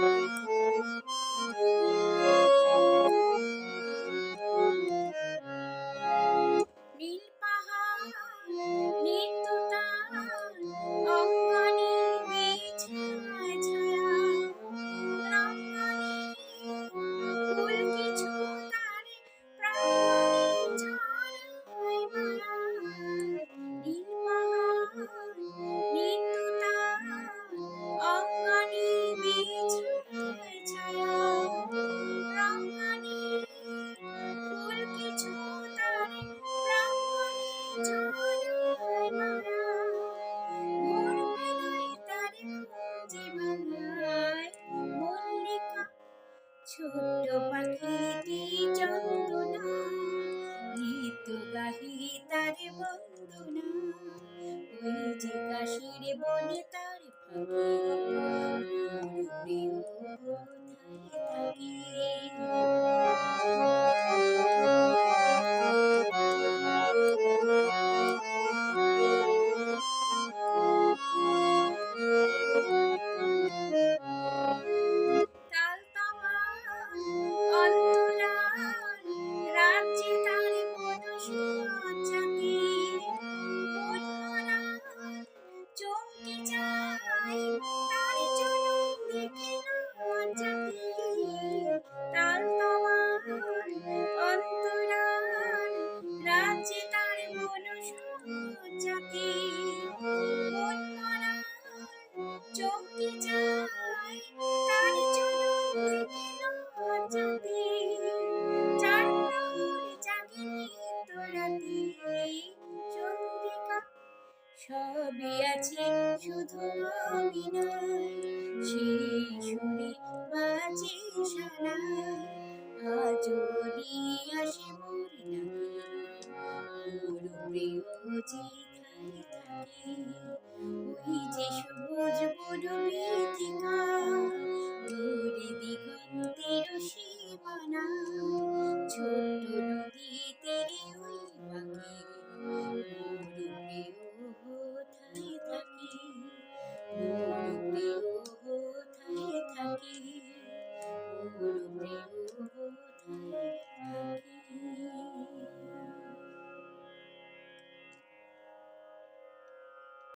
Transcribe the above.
Música ছোট্ট পাখিটি চন্দনা গীত গাহি তার বন্দনা। ওই যে কাশির বনে তার ফাঁকে থাকে? দেখে জাতি চার প্রহর জাগেনি তো চন্দ্রিকা, সবই আছে শুধু আমি সেই সুরে আজরি আসে মোর লাগে প্রিয় যেথায় থাকে, ওই যে সবুজ বড়